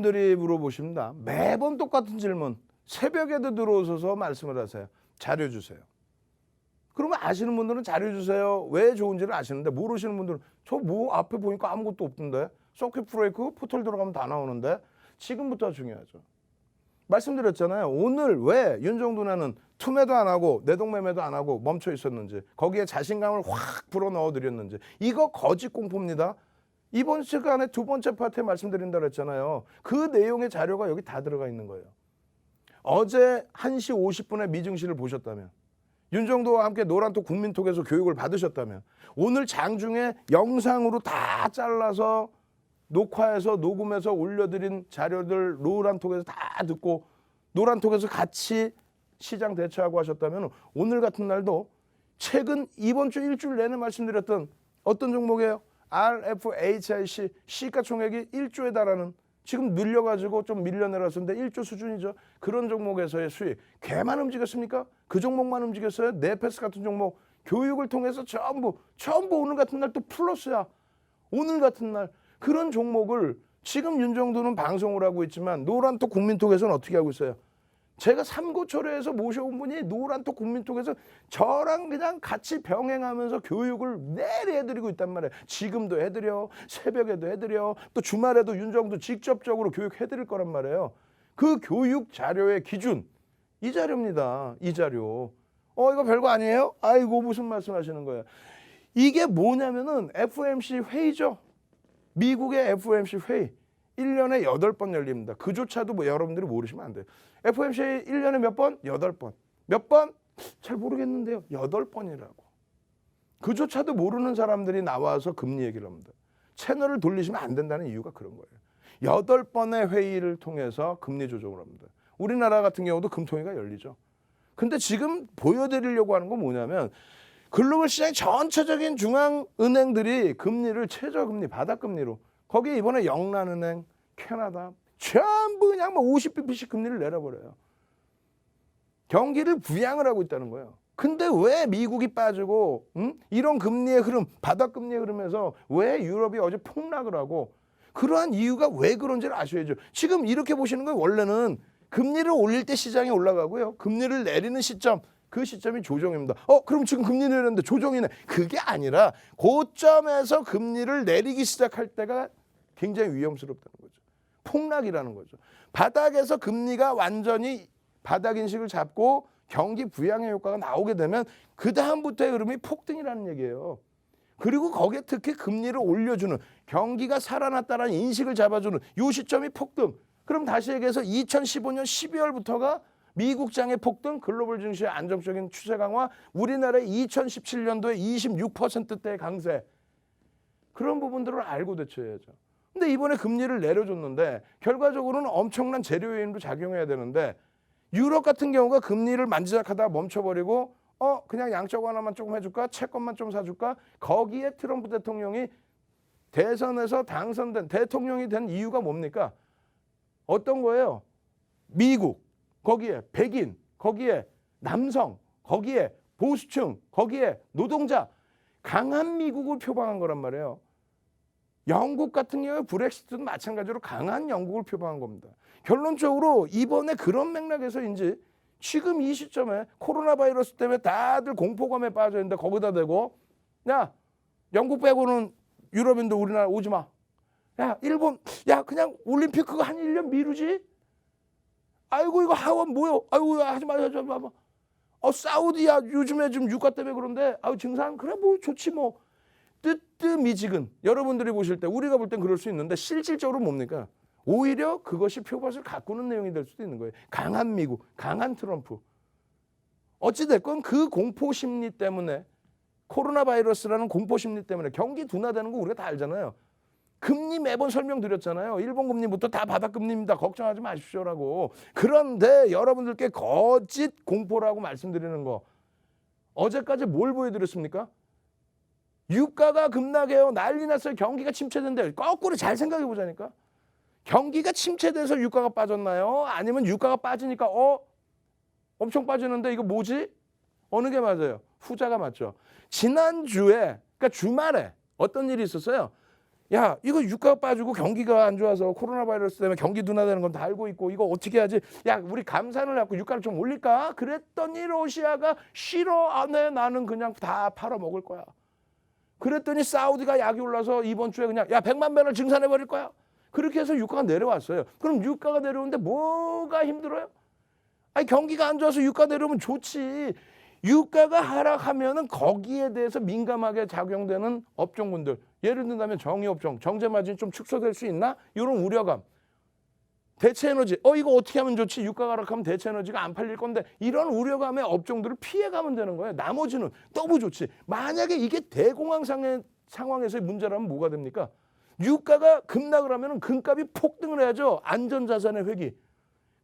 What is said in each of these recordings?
분들이 물어보십니다. 매번 똑같은 질문. 새벽에도 들어오셔서 말씀을 하세요. 자료 주세요. 그러면 아시는 분들은 자료 주세요. 왜 좋은지는 아시는데 모르시는 분들은 저 뭐 앞에 보니까 아무것도 없던데. 서킷 브레이크 포털 들어가면 다 나오는데 지금부터 중요하죠. 말씀드렸잖아요. 오늘 왜 윤정도나는 투매도 안 하고 내동매매도 안 하고 멈춰 있었는지 거기에 자신감을 확 불어 넣어 드렸는지 이거 거짓 공포입니다. 이번 시간에 두 번째 파트에 말씀드린다 그랬잖아요. 그 내용의 자료가 여기 다 들어가 있는 거예요. 어제 1시 50분에 미증시를 보셨다면 윤정도와 함께 노란톡 국민톡에서 교육을 받으셨다면 오늘 장중에 영상으로 다 잘라서 녹화해서 녹음해서 올려드린 자료들 노란톡에서 다 듣고 노란톡에서 같이 시장 대처하고 하셨다면 오늘 같은 날도 최근 이번 주 일주일 내내 말씀드렸던 어떤 종목이에요? RFHIC 시가 총액이 1조에 달하는 지금 늘려가지고 좀 밀려내렸는데 1조 수준이죠. 그런 종목에서의 수익 개만 움직였습니까? 그 종목만 움직였어요? 네페스 같은 종목 교육을 통해서 전부 전부 오늘 같은 날 또 플러스야. 오늘 같은 날 그런 종목을 지금 윤정도는 방송을 하고 있지만 노란톡 국민톡에서는 어떻게 하고 있어요? 제가 삼고초려에서 모셔온 분이 노란톡 국민톡에서 저랑 그냥 같이 병행하면서 교육을 내리 해드리고 있단 말이에요. 지금도 해드려, 새벽에도 해드려, 또 주말에도 윤정도 직접적으로 교육해드릴 거란 말이에요. 그 교육 자료의 기준 이 자료입니다. 이 자료. 어 이거 별거 아니에요? 아이고 무슨 말씀 하시는 거예요? 이게 뭐냐면은 FOMC 회의죠. 미국의 FOMC 회의 1년에 8번 열립니다. 그조차도 뭐 여러분들이 모르시면 안 돼요. FOMC 1년에 몇 번? 8번. 몇 번? 잘 모르겠는데요. 8번이라고. 그조차도 모르는 사람들이 나와서 금리 얘기를 합니다. 채널을 돌리시면 안 된다는 이유가 그런 거예요. 여덟 번의 회의를 통해서 금리 조정을 합니다. 우리나라 같은 경우도 금통위가 열리죠. 근데 지금 보여드리려고 하는 건 뭐냐면 글로벌 시장 전체적인 중앙은행들이 금리를 최저금리, 바닥금리로 거기에 이번에 영란은행, 캐나다 전부 그냥 뭐 50bp씩 금리를 내려버려요. 경기를 부양을 하고 있다는 거예요. 근데 왜 미국이 빠지고 음? 이런 금리의 흐름, 바닥 금리의 흐름에서 왜 유럽이 어제 폭락을 하고 그러한 이유가 왜 그런지를 아셔야죠. 지금 이렇게 보시는 건 원래는 금리를 올릴 때 시장이 올라가고요. 금리를 내리는 시점, 그 시점이 조정입니다. 어, 그럼 지금 금리 내렸는데 조정이네. 그게 아니라 고점에서 금리를 내리기 시작할 때가 굉장히 위험스럽다는 거죠. 폭락이라는 거죠. 바닥에서 금리가 완전히 바닥 인식을 잡고 경기 부양의 효과가 나오게 되면 그 다음부터의 흐름이 폭등이라는 얘기예요. 그리고 거기에 특히 금리를 올려주는 경기가 살아났다는 인식을 잡아주는 요 시점이 폭등. 그럼 다시 얘기해서 2015년 12월부터가 미국장의 폭등, 글로벌 증시의 안정적인 추세 강화, 우리나라의 2017년도에 26%대의 강세. 그런 부분들을 알고 대처해야죠. 근데 이번에 금리를 내려줬는데 결과적으로는 엄청난 재료 요인으로 작용해야 되는데 유럽 같은 경우가 금리를 만지작하다 멈춰버리고 어 그냥 양적 완화만 조금 해줄까? 채권만 좀 사줄까? 거기에 트럼프 대통령이 대선에서 당선된 대통령이 된 이유가 뭡니까? 어떤 거예요? 미국 거기에 백인 거기에 남성 거기에 보수층 거기에 노동자. 강한 미국을 표방한 거란 말이에요 영국 같은 경우에 브렉시트도 마찬가지로 강한 영국을 표방한 겁니다. 결론적으로 이번에 그런 맥락에서인지 지금 이 시점에 코로나 바이러스 때문에 다들 공포감에 빠져 있는데 거기다 대고 야 영국 빼고는 유럽인도 우리나라 오지 마. 야 일본 야 그냥 올림픽 그거 한 1년 미루지. 아이고 이거 하원 뭐요? 아이고 하지 마 하지 마. 어 사우디야 요즘에 좀 유가 때문에 그런데 아유 증상 그래 뭐 좋지 뭐 뜨뜻미지근 여러분들이 보실 때 우리가 볼 땐 그럴 수 있는데 실질적으로 뭡니까? 오히려 그것이 표밭을 가꾸는 내용이 될 수도 있는 거예요. 강한 미국, 강한 트럼프. 어찌됐건 그 공포 심리 때문에 코로나 바이러스라는 공포 심리 때문에 경기 둔화되는 거 우리가 다 알잖아요. 금리 매번 설명드렸잖아요. 일본 금리부터 다 바닥 금리입니다. 걱정하지 마십시오라고. 그런데 여러분들께 거짓 공포라고 말씀드리는 거. 어제까지 뭘 보여드렸습니까? 유가가 급락해요. 난리 났어요. 경기가 침체된대. 거꾸로 잘 생각해 보자니까. 경기가 침체돼서 유가가 빠졌나요? 아니면 유가가 빠지니까 어 엄청 빠지는데 이거 뭐지? 어느 게 맞아요? 후자가 맞죠. 지난주에 그러니까 주말에 어떤 일이 있었어요? 야 이거 유가가 빠지고 경기가 안 좋아서 코로나 바이러스 때문에 경기 둔화되는 건 다 알고 있고 이거 어떻게 하지? 야 우리 감산을 갖고 유가를 좀 올릴까? 그랬더니 러시아가 싫어 안 해 나는 그냥 다 팔아 먹을 거야. 그랬더니 사우디가 약이 올라서 이번 주에 그냥 야 100만 배럴 증산해 버릴 거야. 그렇게 해서 유가가 내려왔어요. 그럼 유가가 내려오는데 뭐가 힘들어요? 아니 경기가 안 좋아서 유가 내려오면 좋지. 유가가 하락하면은 거기에 대해서 민감하게 작용되는 업종군들 예를 든다면 정유업종 정제 마진이 좀 축소될 수 있나 이런 우려감 대체 에너지. 어 이거 어떻게 하면 좋지? 유가가 하락하면 대체 에너지가 안 팔릴 건데 이런 우려감의 업종들을 피해가면 되는 거예요. 나머지는 너무 좋지. 만약에 이게 대공황상의 상황에서의 문제라면 뭐가 됩니까? 유가가 급락을 하면 금값이 폭등을 해야죠. 안전자산의 회귀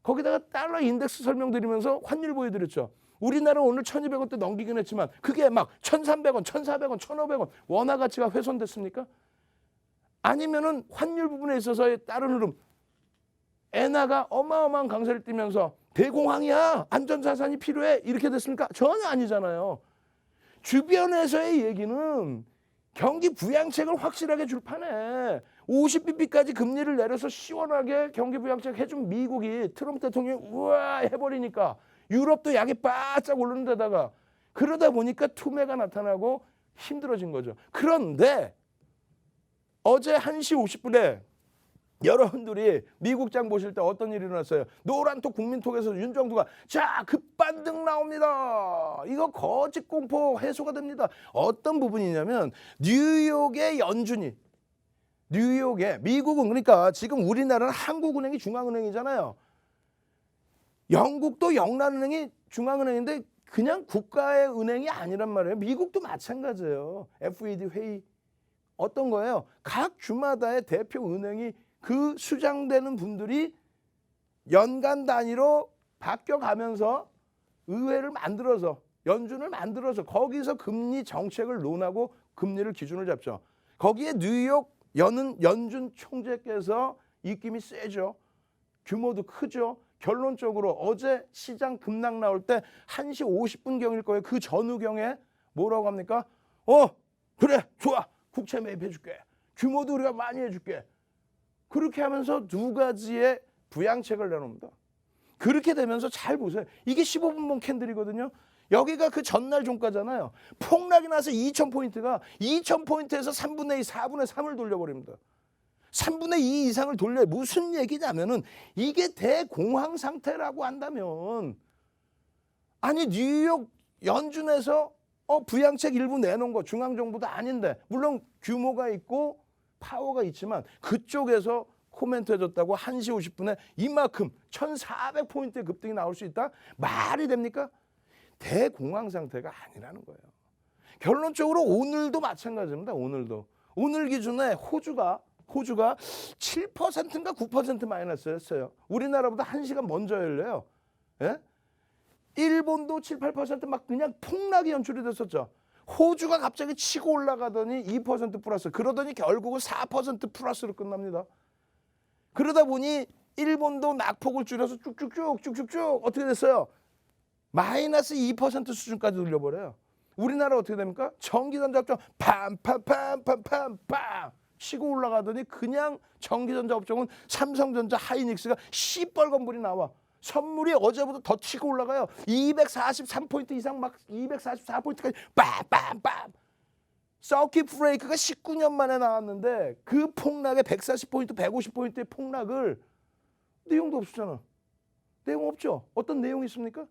거기다가 달러 인덱스 설명드리면서 환율 보여드렸죠. 우리나라 오늘 1200원대 넘기긴 했지만 그게 막 1300원, 1400원, 1500원 원화 가치가 훼손됐습니까? 아니면은 환율 부분에 있어서의 다른 흐름 엔화가 어마어마한 강세를 띠면서 대공황이야 안전자산이 필요해 이렇게 됐습니까? 전혀 아니잖아요. 주변에서의 얘기는 경기 부양책을 확실하게 줄 판에 50bp까지 금리를 내려서 시원하게 경기 부양책 해준 미국이 트럼프 대통령이 우와 해버리니까 유럽도 약이 바짝 오르는 데다가 그러다 보니까 투매가 나타나고 힘들어진 거죠. 그런데 어제 1시 50분에 여러분들이 미국장 보실 때 어떤 일이 일어났어요? 노란톡 국민톡에서 윤정두가 자 급반등 나옵니다. 이거 거짓 공포 해소가 됩니다. 어떤 부분이냐면 뉴욕의 연준이 뉴욕에 미국은 그러니까 지금 우리나라는 한국은행이 중앙은행이잖아요. 영국도 영란은행이 중앙은행인데 그냥 국가의 은행이 아니란 말이에요. 미국도 마찬가지예요. FED 회의 어떤 거예요? 각 주마다의 대표 은행이 그 수장되는 분들이 연간 단위로 바뀌어가면서 의회를 만들어서 연준을 만들어서 거기서 금리 정책을 논하고 금리를 기준을 잡죠. 거기에 뉴욕 연은 연준 총재께서 입김이 세죠. 규모도 크죠. 결론적으로 어제 시장 급락 나올 때 1시 50분경일 거예요. 그 전후경에 뭐라고 합니까? 어, 그래, 좋아. 국채 매입해 줄게. 규모도 우리가 많이 해 줄게. 그렇게 하면서 두 가지의 부양책을 내놓습니다. 그렇게 되면서 잘 보세요. 이게 15분봉 캔들이거든요. 여기가 그 전날 종가잖아요. 폭락이 나서 2,000포인트가 2,000포인트에서 3분의 2, 4분의 3을 돌려버립니다. 3분의 2 이상을 돌려 무슨 얘기냐면은 이게 대공황 상태라고 한다면 아니 뉴욕 연준에서 어 부양책 일부 내놓은 거 중앙정부도 아닌데 물론 규모가 있고 파워가 있지만 그쪽에서 코멘트 해줬다고 1시 50분에 이만큼 1400포인트의 급등이 나올 수 있다? 말이 됩니까? 대공황 상태가 아니라는 거예요. 결론적으로 오늘도 마찬가지입니다. 오늘도. 오늘 기준에 호주가 호주가 7%인가 9% 마이너스였어요. 우리나라보다 1시간 먼저 열려요. 예? 일본도 7, 8%막 그냥 폭락이 연출이 됐었죠. 호주가 갑자기 치고 올라가더니 2% 플러스 그러더니 결국은 4% 플러스로 끝납니다. 그러다 보니 일본도 낙폭을 줄여서 쭉쭉쭉 쭉쭉쭉 어떻게 됐어요? 마이너스 2% 수준까지 돌려버려요. 우리나라 어떻게 됩니까? 전기전자 업종 팜팜팜팜팜팜 치고 올라가더니 그냥 전기전자 업종은 삼성전자 하이닉스가 시뻘건 불이 나와. 선물이 어제보다 더 치고 올라가요. 243포인트 이상 막 244포인트까지 빰빰빰. 서킷 브레이크가 19년 만에 나왔는데 그 폭락에 140포인트, 150포인트의 폭락을 내용도 없었잖아. 내용 없죠. 어떤 내용이 있습니까?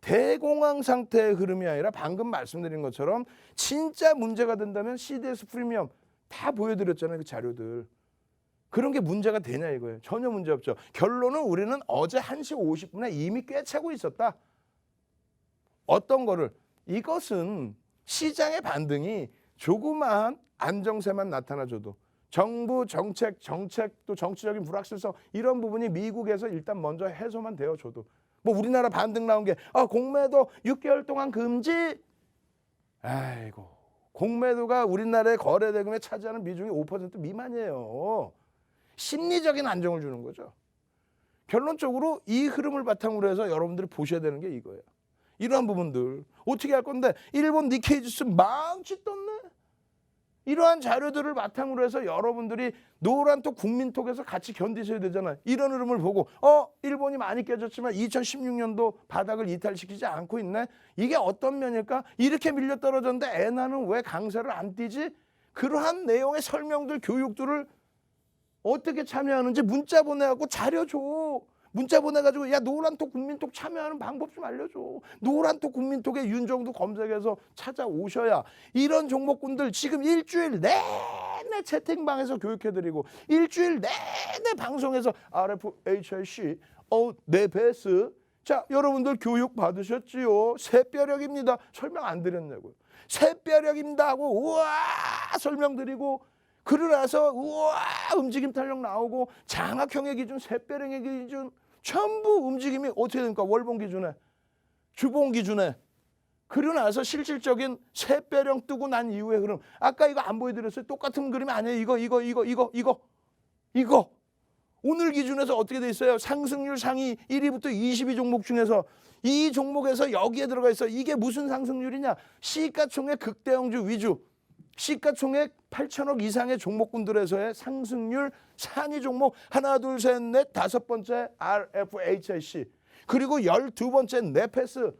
대공황 상태의 흐름이 아니라 방금 말씀드린 것처럼 진짜 문제가 된다면 CDS 프리미엄 다 보여드렸잖아요. 그 자료들. 그런 게 문제가 되냐 이거예요. 전혀 문제 없죠. 결론은 우리는 어제 1시 50분에 이미 꿰차고 있었다. 어떤 거를 이것은 시장의 반등이 조그마한 안정세만 나타나줘도 정부 정책 정책 또 정치적인 불확실성 이런 부분이 미국에서 일단 먼저 해소만 되어줘도 뭐 우리나라 반등 나온 게 아, 공매도 6개월 동안 금지 아이고 공매도가 우리나라의 거래 대금에 차지하는 비중이 5% 미만이에요. 심리적인 안정을 주는 거죠. 결론적으로 이 흐름을 바탕으로 해서 여러분들이 보셔야 되는 게 이거예요. 이러한 부분들 어떻게 할 건데 일본 니케이 지수 망치 떴네. 이러한 자료들을 바탕으로 해서 여러분들이 노란톡 국민톡에서 같이 견디셔야 되잖아요. 이런 흐름을 보고 어 일본이 많이 깨졌지만 2016년도 바닥을 이탈시키지 않고 있네. 이게 어떤 면일까? 이렇게 밀려 떨어졌는데 애나는 왜 강세를 안 띄지? 그러한 내용의 설명들 교육들을 어떻게 참여하는지 문자 보내갖고 자료 줘. 문자 보내가지고 야 노란톡 국민톡 참여하는 방법 좀 알려줘. 노란톡 국민톡에 윤정도 검색해서 찾아오셔야 이런 종목군들 지금 일주일 내내 채팅방에서 교육해드리고 일주일 내내 방송에서 RFHIC 어 네베스 자 여러분들 교육 받으셨지요? 새벽역입니다. 설명 안 드렸냐고요. 새벽역입니다 하고 우와 설명드리고 그러고 나서 우와 움직임 탄력 나오고 장학형의 기준, 샛별형의 기준 전부 움직임이 어떻게 됩니까? 월봉 기준에 주봉 기준에. 그러고 나서 실질적인 샛별형 뜨고 난 이후의 흐름 아까 이거 안 보여드렸어요? 똑같은 그림이 아니에요? 이거 이거 이거 이거 이거. 이거. 오늘 기준에서 어떻게 돼 있어요? 상승률 상위 1위부터 22 종목 중에서 이 종목에서 여기에 들어가 있어. 이게 무슨 상승률이냐? 시가총액 극대형주 위주 시가총액 8천억 이상의 종목군들에서의 상승률 상위 종목 하나 둘 셋 넷 다섯 번째 RFHIC 그리고 열두 번째 네페스.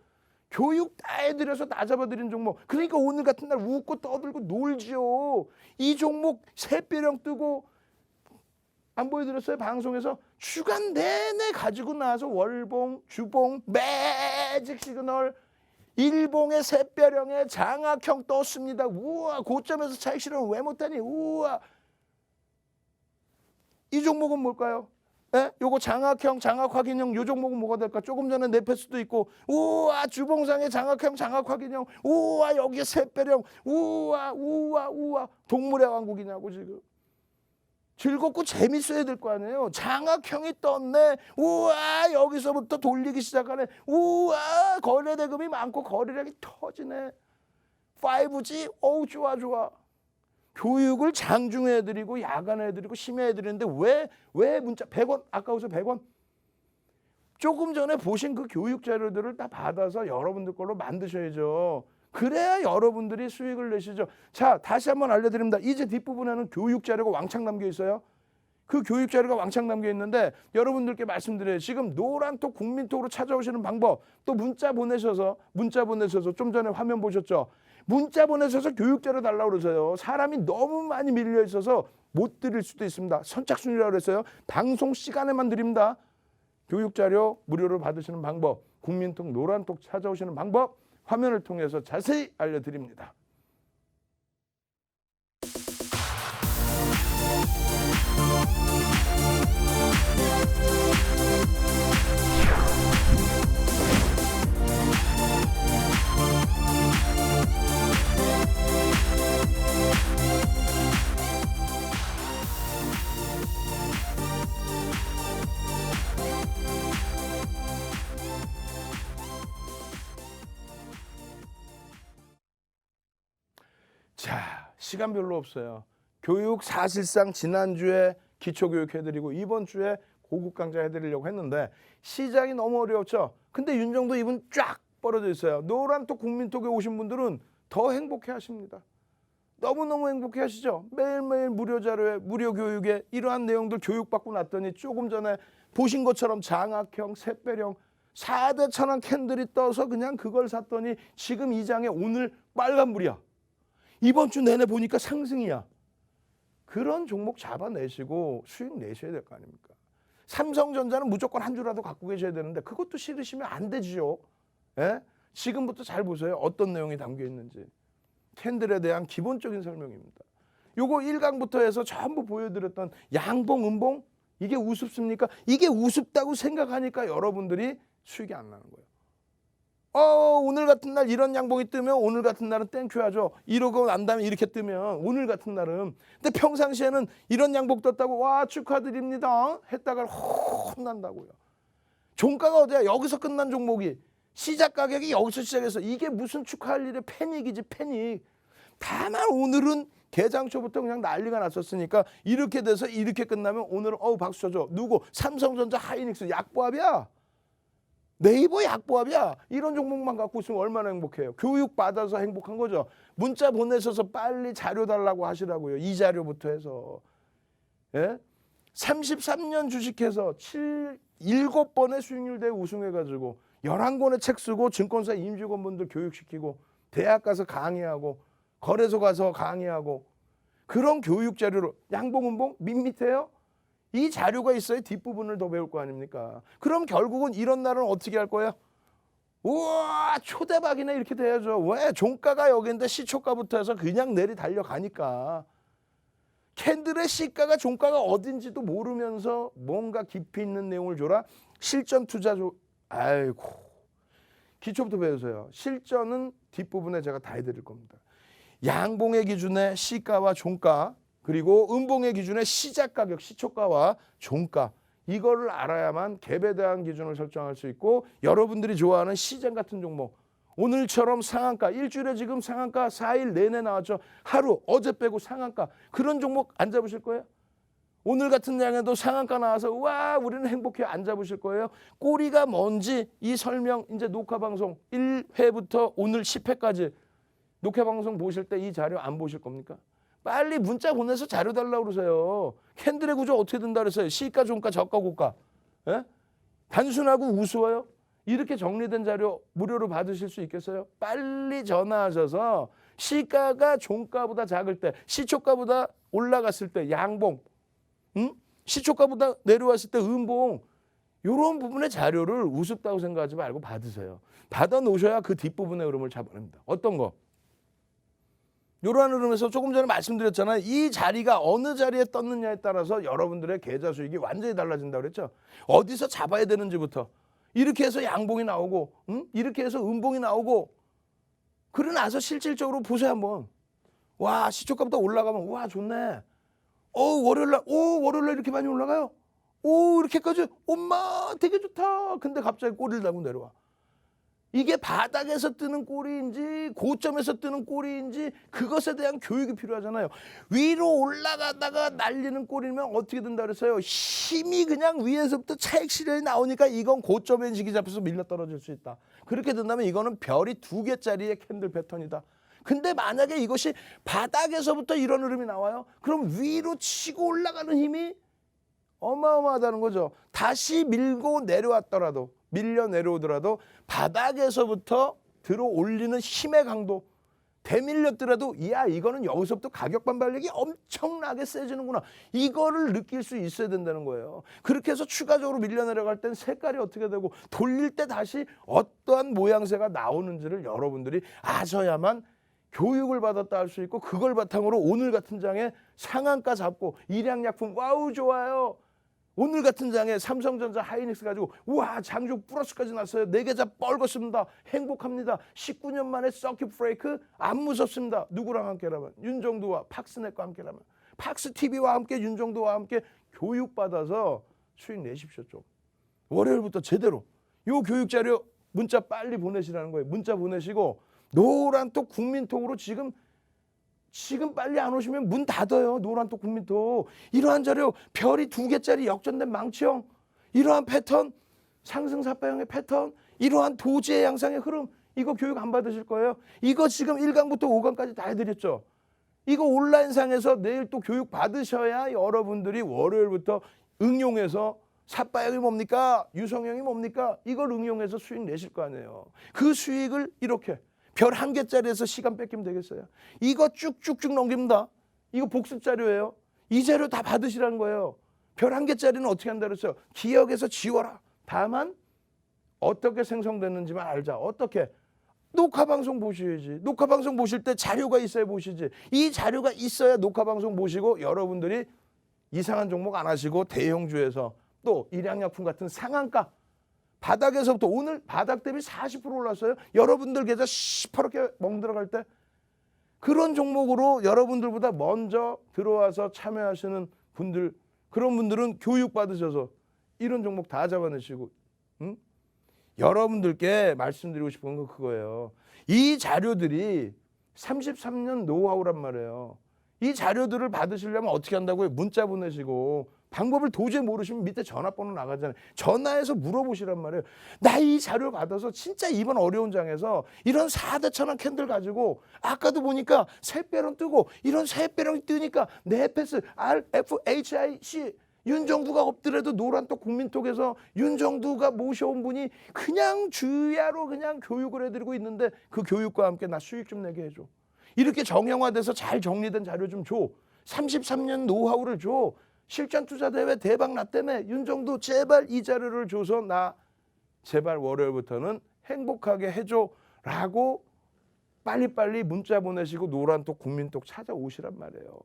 교육 다 해드려서 다 잡아드린 종목. 그러니까 오늘 같은 날 웃고 떠들고 놀지요. 이 종목 새별형 뜨고 안 보여드렸어요 방송에서. 주간 내내 가지고 나와서 월봉 주봉 매직 시그널 일봉의 샛별형의 장학형 떴습니다. 우와 고점에서 차익 실현 왜 못하니? 우와 이 종목은 뭘까요? 예? 요거 장학형, 장학 확인형 요 종목은 뭐가 될까? 조금 전에 네페스도 있고 우와 주봉상의 장학형, 장학 확인형 우와 여기에 샛별형 우와 우와 우와 동물의 왕국이냐고 지금 즐겁고 재밌어야 될 거 아니에요. 장학형이 떴네. 우와 여기서부터 돌리기 시작하네. 우와 거래 대금이 많고 거래량이 터지네. 5G 어우 좋아 좋아. 교육을 장중에 해드리고 야간에 해드리고 심야 해드리는데 왜 왜 문자 100원 아까워서 100원 조금 전에 보신 그 교육 자료들을 다 받아서 여러분들 걸로 만드셔야죠. 그래야 여러분들이 수익을 내시죠. 자, 다시 한번 알려드립니다. 이제 뒷부분에는 교육 자료가 왕창 담겨 있어요. 그 교육 자료가 왕창 담겨 있는데 여러분들께 말씀드려요. 지금 노란톡 국민톡으로 찾아오시는 방법 또 문자 보내셔서 문자 보내셔서 좀 전에 화면 보셨죠? 문자 보내셔서 교육 자료 달라고 그러세요. 사람이 너무 많이 밀려 있어서 못 드릴 수도 있습니다. 선착순이라고 그랬어요. 방송 시간에만 드립니다. 교육 자료 무료로 받으시는 방법, 국민톡 노란톡 찾아오시는 방법 화면을 통해서 자세히 알려드립니다. 시간 별로 없어요. 교육 사실상 지난주에 기초교육 해드리고 이번 주에 고급 강좌 해드리려고 했는데 시장이 너무 어려웠죠. 근데 윤정도 입은 쫙 벌어져 있어요. 노란톡 국민톡에 오신 분들은 더 행복해 하십니다. 너무너무 행복해 하시죠? 매일매일 무료 자료에 무료 교육에 이러한 내용들 교육받고 났더니 조금 전에 보신 것처럼 장학형, 샛별형 4대 천왕 캔들이 떠서 그냥 그걸 샀더니 지금 이 장에 오늘 빨간불이야. 이번 주 내내 보니까 상승이야. 그런 종목 잡아내시고 수익 내셔야 될 거 아닙니까? 삼성전자는 무조건 한 주라도 갖고 계셔야 되는데 그것도 싫으시면 안 되지요. 예? 지금부터 잘 보세요. 어떤 내용이 담겨 있는지. 캔들에 대한 기본적인 설명입니다. 요거 1강부터 해서 전부 보여드렸던 양봉, 음봉 이게 우습습니까? 이게 우습다고 생각하니까 여러분들이 수익이 안 나는 거예요. 어 오늘 같은 날 이런 양봉이 뜨면 오늘 같은 날은 땡큐 하죠. 이러고 난 다음에 이렇게 뜨면 오늘 같은 날은 근데 평상시에는 이런 양봉 떴다고 와 축하드립니다 했다가 혼난다고요. 종가가 어디야? 여기서 끝난 종목이 시작 가격이 여기서 시작해서 이게 무슨 축하할 일의 패닉이지 패닉. 다만 오늘은 개장초부터 그냥 난리가 났었으니까 이렇게 돼서 이렇게 끝나면 오늘은 어우 박수 쳐줘. 누구? 삼성전자 하이닉스 약보합이야. 네이버 약보합이야. 이런 종목만 갖고 있으면 얼마나 행복해요. 교육 받아서 행복한 거죠. 문자 보내셔서 빨리 자료 달라고 하시라고요. 이 자료부터 해서. 예? 33년 주식해서 7, 7번의 수익률 대회 우승해가지고 11권의 책 쓰고 증권사 임직원분들 교육시키고 대학 가서 강의하고 거래소 가서 강의하고 그런 교육 자료를 양봉은봉 밋밋해요? 이 자료가 있어야 뒷부분을 더 배울 거 아닙니까? 그럼 결국은 이런 날은 어떻게 할 거예요? 우와 초대박이네 이렇게 돼야죠. 왜 종가가 여기인데 시초가부터 해서 그냥 내리 달려가니까 캔들의 시가가 종가가 어딘지도 모르면서 뭔가 깊이 있는 내용을 줘라. 실전 투자 조 아이고 기초부터 배우세요. 실전은 뒷부분에 제가 다 해드릴 겁니다. 양봉의 기준의 시가와 종가 그리고 음봉의 기준의 시작 가격 시초가와 종가 이거를 알아야만 갭에 대한 기준을 설정할 수 있고 여러분들이 좋아하는 시장 같은 종목 오늘처럼 상한가 일주일에 지금 상한가 4일 내내 나왔죠 하루 어제 빼고 상한가 그런 종목 안 잡으실 거예요? 오늘 같은 양에도 상한가 나와서 와 우리는 행복해 안 잡으실 거예요. 꼬리가 뭔지 이 설명 이제 녹화 방송 1회부터 오늘 10회까지 녹화 방송 보실 때 이 자료 안 보실 겁니까? 빨리 문자 보내서 자료 달라고 그러세요. 캔들의 구조 어떻게 된다 그랬어요? 시가, 종가, 저가, 고가. 예? 단순하고 우스워요? 이렇게 정리된 자료 무료로 받으실 수 있겠어요? 빨리 전화하셔서 시가가 종가보다 작을 때, 시초가보다 올라갔을 때 양봉, 응? 시초가보다 내려왔을 때 음봉 이런 부분의 자료를 우습다고 생각하지 말고 받으세요. 받아 놓으셔야 그 뒷부분의 흐름을 잡아냅니다. 어떤 거? 이러한 흐름에서 조금 전에 말씀드렸잖아요. 이 자리가 어느 자리에 떴느냐에 따라서 여러분들의 계좌 수익이 완전히 달라진다고 그랬죠. 어디서 잡아야 되는지부터 이렇게 해서 양봉이 나오고 응? 이렇게 해서 음봉이 나오고 그러고 나서 실질적으로 보세요 한번. 와 시초가부터 올라가면 와 좋네. 어 월요일날 오 월요일날 이렇게 많이 올라가요. 오 이렇게까지 엄마 되게 좋다. 근데 갑자기 꼬리를 달고 내려와. 이게 바닥에서 뜨는 꼬리인지 고점에서 뜨는 꼬리인지 그것에 대한 교육이 필요하잖아요. 위로 올라가다가 날리는 꼬리면 어떻게 된다 그랬어요? 힘이 그냥 위에서부터 차익 실현이 나오니까 이건 고점에 인식이 잡혀서 밀려 떨어질 수 있다. 그렇게 된다면 이거는 별이 두 개짜리의 캔들 패턴이다. 근데 만약에 이것이 바닥에서부터 이런 흐름이 나와요. 그럼 위로 치고 올라가는 힘이 어마어마하다는 거죠. 다시 밀고 내려왔더라도 밀려 내려오더라도 바닥에서부터 들어 올리는 힘의 강도 대밀렸더라도 야 이거는 여기서부터 가격 반발력이 엄청나게 세지는구나. 이거를 느낄 수 있어야 된다는 거예요. 그렇게 해서 추가적으로 밀려 내려갈 땐 색깔이 어떻게 되고 돌릴 때 다시 어떠한 모양새가 나오는지를 여러분들이 아셔야만 교육을 받았다 할 수 있고 그걸 바탕으로 오늘 같은 장에 상한가 잡고 일양약품 와우 좋아요 오늘 같은 장에 삼성전자 하이닉스 가지고 우와 장중 플러스까지 났어요. 네 계좌 뻘겋습니다. 행복합니다. 19년 만에 서킷 브레이크 안 무섭습니다. 누구랑 함께라면 윤정도와 팍스넷과 함께라면 팍스 TV와 함께 윤정도와 함께 교육받아서 수익 내십시오 좀. 월요일부터 제대로 요 교육 자료 문자 빨리 보내시라는 거예요. 문자 보내시고 노란 톡 국민톡으로 지금 지금 빨리 안 오시면 문 닫아요. 노란톡 국민톡. 이러한 자료 별이 두 개짜리 역전된 망치형. 이러한 패턴 상승사파형의 패턴. 이러한 도지의 양상의 흐름. 이거 교육 안 받으실 거예요. 이거 지금 1강부터 5강까지 다 해드렸죠. 이거 온라인상에서 내일 또 교육 받으셔야 여러분들이 월요일부터 응용해서 삿바형이 뭡니까? 유성형이 뭡니까? 이걸 응용해서 수익 내실 거 아니에요. 그 수익을 이렇게 별 한 개짜리에서 시간 뺏기면 되겠어요. 이거 쭉쭉쭉 넘깁니다. 이거 복습 자료예요. 이 자료 다 받으시라는 거예요. 별 한 개짜리는 어떻게 한다 그랬어요? 기억에서 지워라. 다만 어떻게 생성됐는지만 알자. 어떻게? 녹화 방송 보셔야지. 녹화 방송 보실 때 자료가 있어야 보시지. 이 자료가 있어야 녹화 방송 보시고 여러분들이 이상한 종목 안 하시고 대형주에서 또 일양약품 같은 상한가 바닥에서부터 오늘 바닥 대비 40% 올랐어요. 여러분들 계좌 시퍼렇게 멍 들어갈 때 그런 종목으로 여러분들보다 먼저 들어와서 참여하시는 분들 그런 분들은 교육 받으셔서 이런 종목 다 잡아내시고 응? 여러분들께 말씀드리고 싶은 건 그거예요. 이 자료들이 33년 노하우란 말이에요. 이 자료들을 받으시려면 어떻게 한다고요? 문자 보내시고 방법을 도저히 모르시면 밑에 전화번호 나가잖아요. 전화해서 물어보시란 말이에요. 나 이 자료 받아서 진짜 이번 어려운 장에서 이런 4대 천원 캔들 가지고 아까도 보니까 새빼론 뜨고 이런 새빼론이 뜨니까 내 패스 R, F, H, I, C 윤정두가 없더라도 노란톡 국민톡에서 윤정두가 모셔온 분이 그냥 주야로 그냥 교육을 해드리고 있는데 그 교육과 함께 나 수익 좀 내게 해줘. 이렇게 정형화돼서 잘 정리된 자료 좀 줘. 33년 노하우를 줘. 실전 투자 대회 대박 났다며 윤정두 제발 이 자료를 줘서 나 제발 월요일부터는 행복하게 해줘라고 빨리빨리 문자 보내시고 노란톡 국민톡 찾아오시란 말이에요.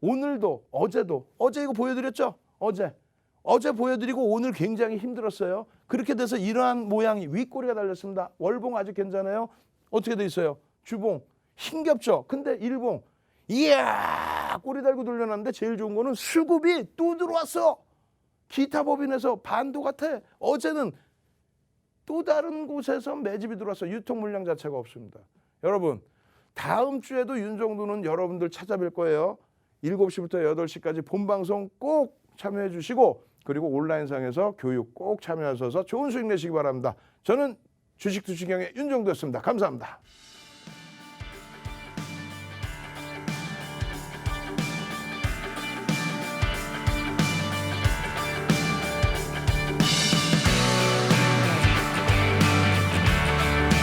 오늘도 어제도 어제 이거 보여드렸죠? 어제 어제 보여드리고 오늘 굉장히 힘들었어요. 그렇게 돼서 이러한 모양이 윗꼬리가 달렸습니다. 월봉 아직 괜찮아요? 어떻게 돼 있어요? 주봉 힘겹죠? 근데 일봉 이야 꼬리 달고 돌려놨는데 제일 좋은 거는 수급이 또 들어왔어. 기타 법인에서 반도 같아. 어제는 또 다른 곳에서 매집이 들어와서 유통 물량 자체가 없습니다. 여러분 다음 주에도 윤정도는 여러분들 찾아뵐 거예요. 7시부터 8시까지 본방송 꼭 참여해 주시고 그리고 온라인상에서 교육 꼭 참여하셔서 좋은 수익 내시기 바랍니다. 저는 주식 투시경의 윤정도였습니다. 감사합니다.